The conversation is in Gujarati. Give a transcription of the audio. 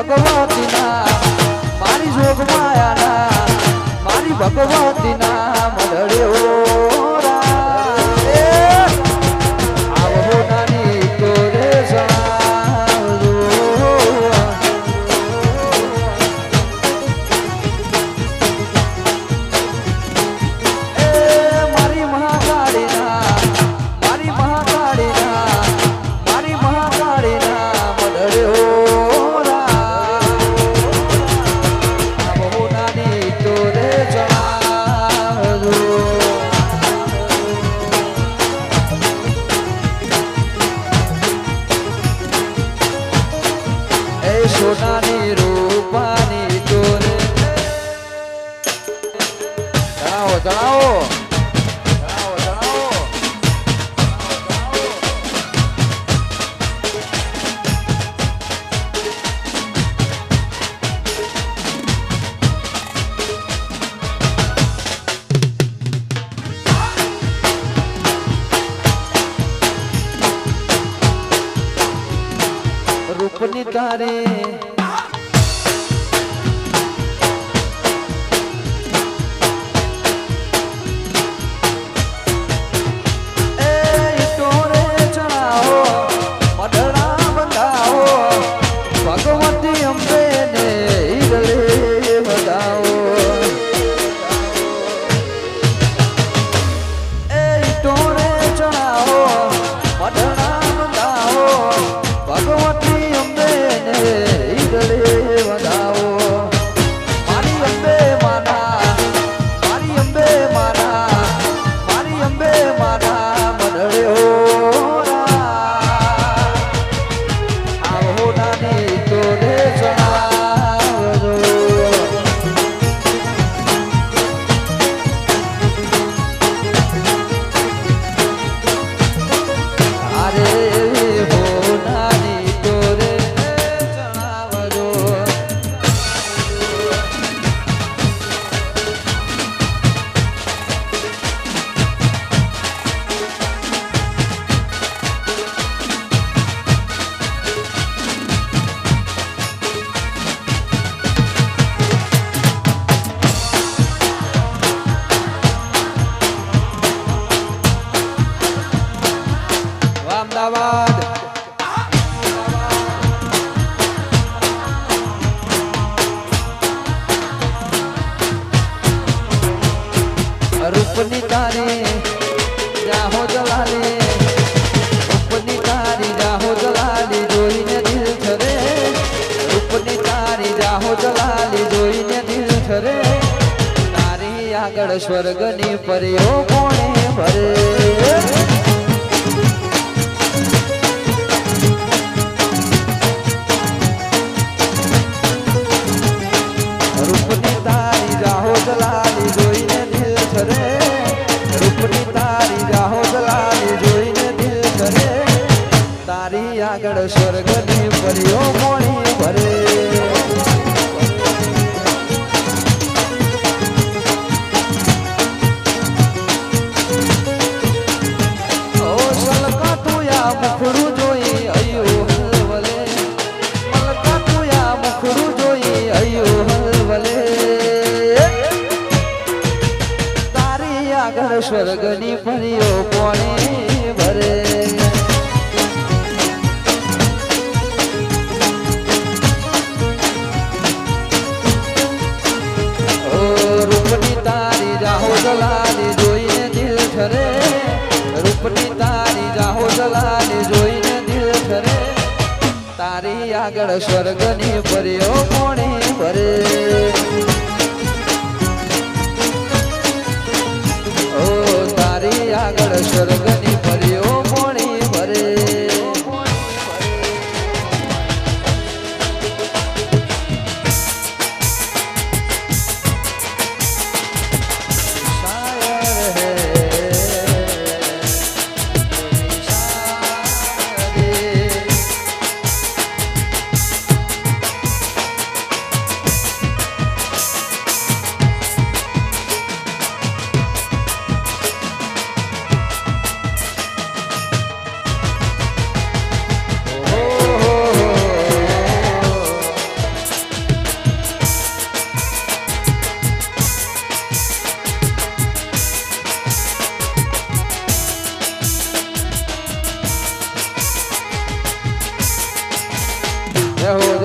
ભગવતીના সোনারে રૂપની તારી જાહો જલાલી. રૂપની તારી જાહો જલાલી, જોઈને દિલ ઠરે. રૂપની તારી જાહો જલાલી, જોઈને દિલ ઠરે. તારી આગળ સ્વર્ગની પર્યો કોણે ભરે? આગળ સ્વર્ગની પર્યો લાલી જોઈને દિલ કરે. તારી આગળ સ્વર્ગની ભર્યો કોણે ભરે? रहो